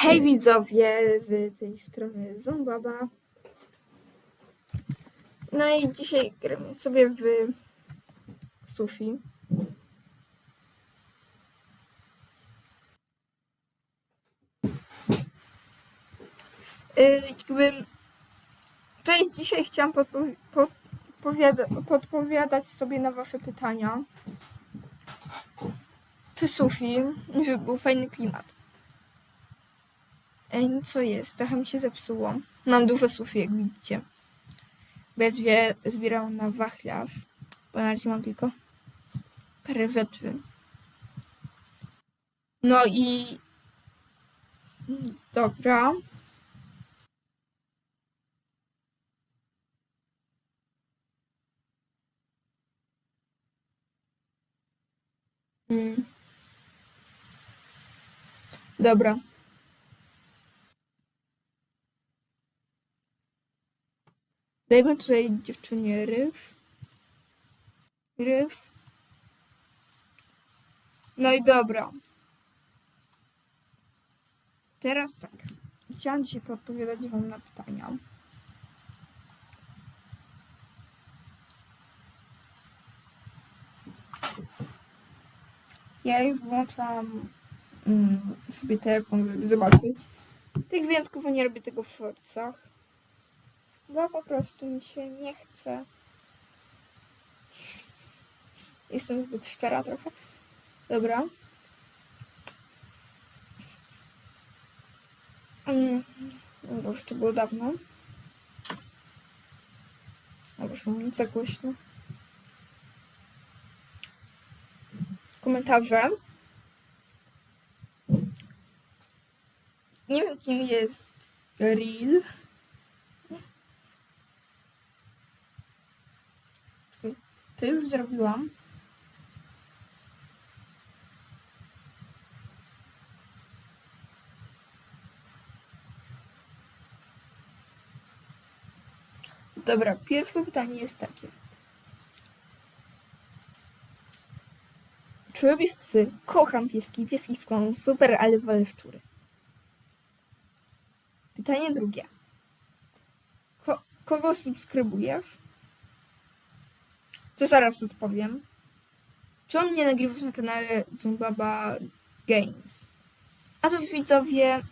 Hej widzowie, z tej strony Zombaba. No i dzisiaj gramy sobie w sushi. Yy, jakby dzisiaj chciałam podpo- podpowiada- podpowiadać sobie na wasze pytania. Czy sushi, żeby był fajny klimat. Ej, no co jest? Trochę mi się zepsuło. Mam dużo sushi, jak widzicie. Bo ja zbierałam na wachlarz. Bo na razie mam tylko parę rzeczy. No i... Dobra. Mm. Dobra. Dajmy tutaj dziewczynie ryż. Ryż. No i dobra. Teraz tak. Chciałam dzisiaj podpowiadać wam na pytania. Ja już włączam mm, sobie telefon, żeby zobaczyć. Tak wyjątkowo nie robię tego w shortsach. Bo po prostu mi się nie chce. Jestem zbyt szczera trochę. Dobra. Mm, bo już to było dawno. Albo już mówię za głośno. Komentarze. Nie wiem kim jest Real. To już zrobiłam. Dobra, pierwsze pytanie jest takie. Czy lubisz psy? Kocham pieski. Pieski są super, ale wolę szczury. Pytanie drugie. Ko kogo subskrybujesz? To zaraz odpowiem. Czemu nie nagrywasz na kanale Zumbaba Games? A to widzowie,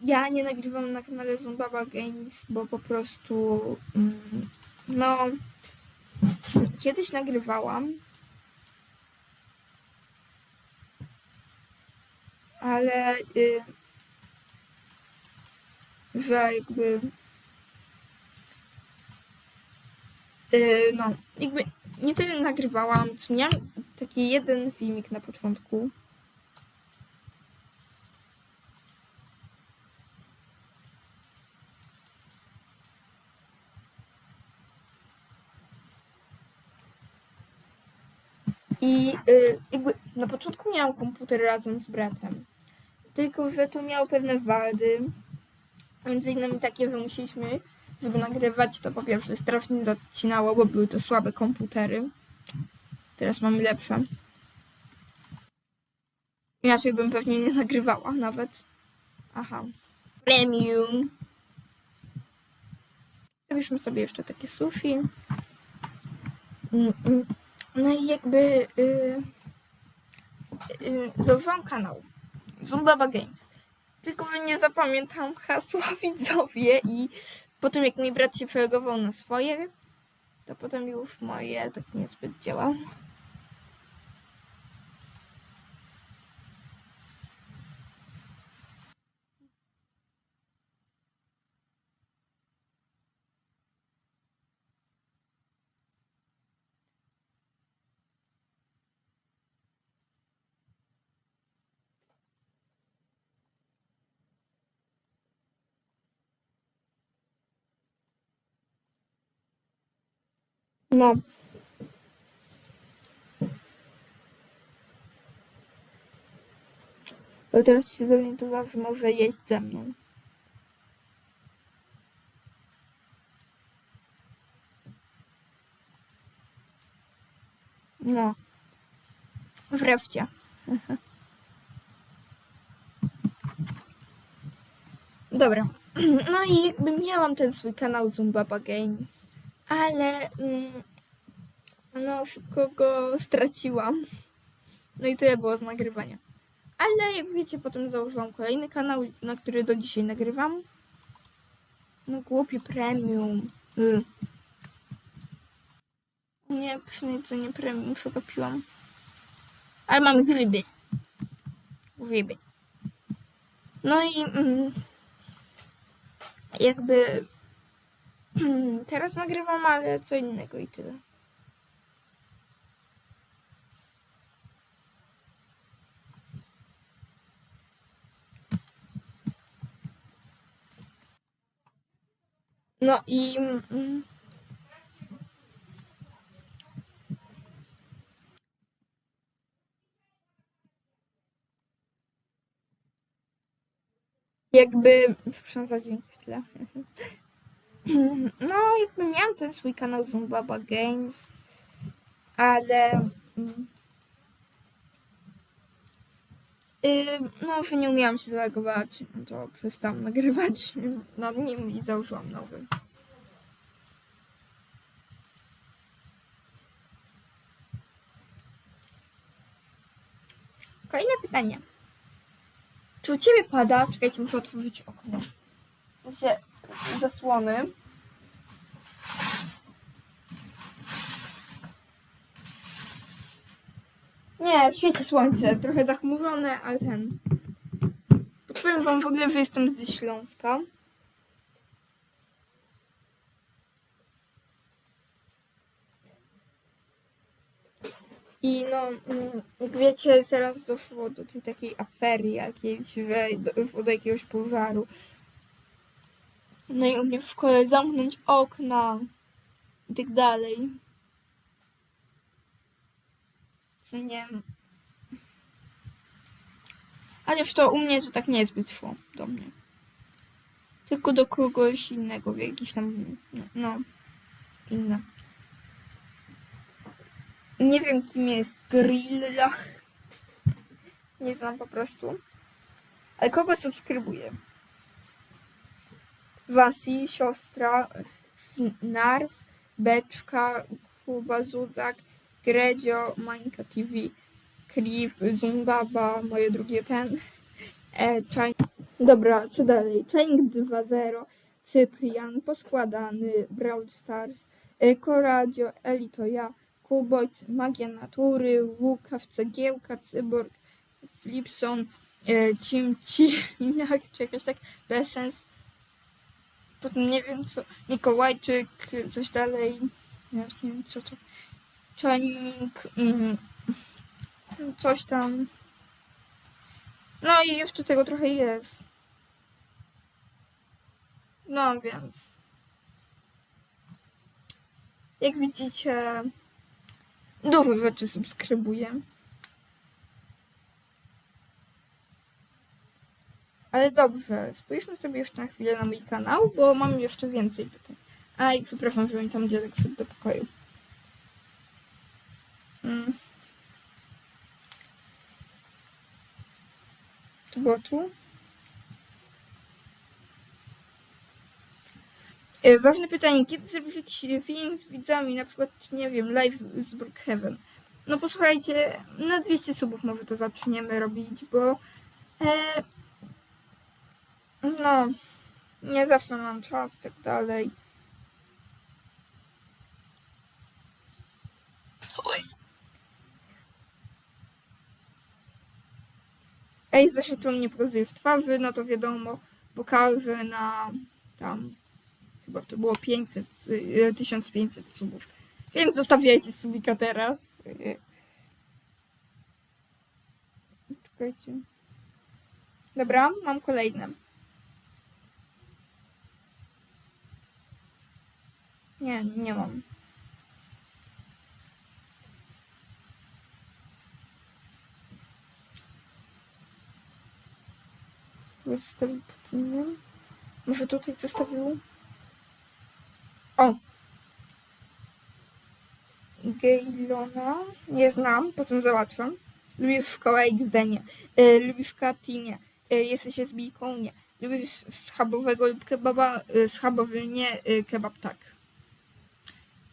ja nie nagrywam na kanale Zumbaba Games, bo po prostu, mm, no, kiedyś nagrywałam, ale y, że jakby y, no, jakby nie tyle nagrywałam, co miałam taki jeden filmik na początku. I y, jakby na początku miałam komputer razem z bratem. Tylko, że to miało pewne wady. Między innymi takie, że musieliśmy, żeby nagrywać, to po pierwsze strasznie zacinało, bo były to słabe komputery. Teraz mamy lepsze. Inaczej bym pewnie nie nagrywała nawet. Aha. Premium. Zabierzmy sobie jeszcze takie sushi. No i jakby yy, yy, założyłam kanał Zumbaba Games. Tylko nie zapamiętam hasła widzowie i po tym jak mój brat się przereagował na swoje, to potem już moje tak niezbyt działa. No. Ale teraz się zorientowałam, że może jeść ze mną. No. Wreszcie. Dobra. No i jakby miałam ten swój kanał Zumbaba Games, ale mm, no szybko go straciłam. No i tyle było z nagrywania. Ale jak wiecie, potem założyłam kolejny kanał, na który do dzisiaj nagrywam. No głupie premium. Y. Nie, przy jedzenie premium przegapiłam. Ale mam grzyby. Grzyby. No i mm, jakby teraz nagrywam, ale co innego i tyle. No i mm, jakby przepraszam za dźwięk w tle. No, jakby miałam ten swój kanał Zumbaba Games, ale mm, y, no, że nie umiałam się zalogować, no to przestałam nagrywać na nim i założyłam nowy. Kolejne pytanie. Czy u ciebie pada? Czekajcie, muszę otworzyć okno. W sensie zasłony. Nie, świeci słońce. Trochę zachmurzone, ale ten. Powiem wam w ogóle, że jestem ze Śląska. I no, jak wiecie, teraz doszło do tej takiej afery jakiejś, że doszło do jakiegoś pożaru. No i u mnie w szkole zamknąć okna i tak dalej. Co nie wiem. Chociaż to u mnie to tak niezbyt szło do mnie. Tylko do kogoś innego, jakiś tam, no, no inne. Nie wiem, kim jest Grilla. Nie znam po prostu. Ale kogo subskrybuję? Wasi, siostra, Narw, Beczka, Kuba Zudzak, Gredzio, Mańka TV, Kriv, Zumbaba, moje drugie ten, e, Czajnik. Dobra, co dalej? Czajnik 2.0, Cyprian, Poskładany, Brawl Stars, e, Koradio, Eli to ja, Kubot, Magia Natury, Łukasz, Cegiełka, Cyborg, Flipson, e, Cimciniak, czy jakoś tak, bez sens. Potem nie wiem co, Mikołajczyk, coś dalej, nie wiem co to, Czajnik, mm, coś tam. No i jeszcze tego trochę jest. No więc. Jak widzicie, dużo rzeczy subskrybuję. Ale dobrze, spójrzmy sobie jeszcze na chwilę na mój kanał, bo mam jeszcze więcej pytań. A i przepraszam, że mi tam dziadek wszedł do pokoju. Mm. To było tu. E, Ważne pytanie, kiedy zrobisz jakiś film z widzami, na przykład, nie wiem, live z Brookhaven? No posłuchajcie, na 200 subów może to zaczniemy robić, bo e, no, nie zawsze mam czas tak dalej. Ej, Zosia tu mnie pokazuje w twarzy, no to wiadomo, pokażę na tam, chyba to było 500, y, 1500 subów. Więc zostawiajcie subika teraz. Czekajcie. Dobra, mam kolejne. Nie, nie mam. Zostawił pod innym. Może tutaj zostawił? O! Gaylona. Nie znam, potem zobaczę. Lubisz szkołę XD? Nie. E, lubisz Kati? Nie. E, jesteś SBiką? Nie. Lubisz schabowego lub kebaba? Y, Schabowy nie, y, kebab tak.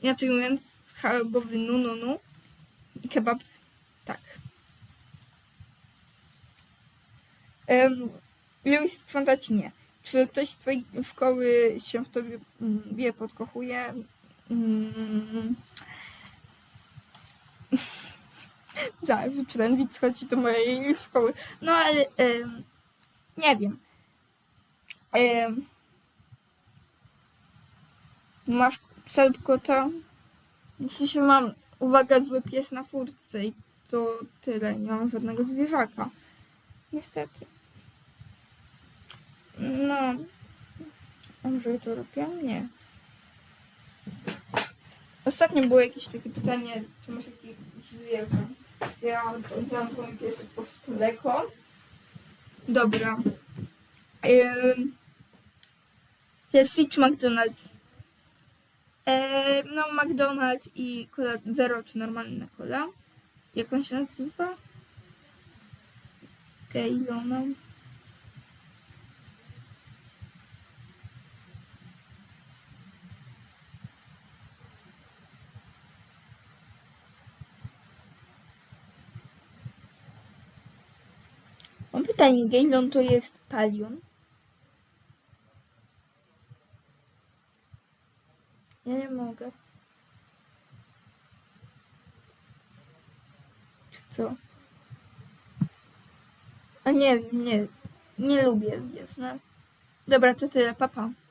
Inaczej mówiąc, schabowy nu, nu, nu. Kebab tak. Um, sprzątać? Nie. Czy ktoś z twojej szkoły się w tobie mm, wie, podkochuje? Mm. Zaraz ten widz chodzi do mojej szkoły. No ale em, nie wiem. Em, masz lub kota? Jeśli się mam, uwaga, zły pies na furtce i to tyle. Nie mam żadnego zwierzaka. Niestety. No. A może to robię? Nie. Ostatnio było jakieś takie pytanie, czy masz jakieś zwierzę. Ja oddałam swój piesek po daleko. Dobra. Ym, KFC czy McDonald's? Eee, no McDonald's i cola zero czy normalna cola. Jak on się nazywa? Keylona. Mam pytanie, Gaylon to jest palion? Ja nie mogę. Czy co? A nie nie, nie lubię, jasne. Dobra, to tyle, papa. Pa.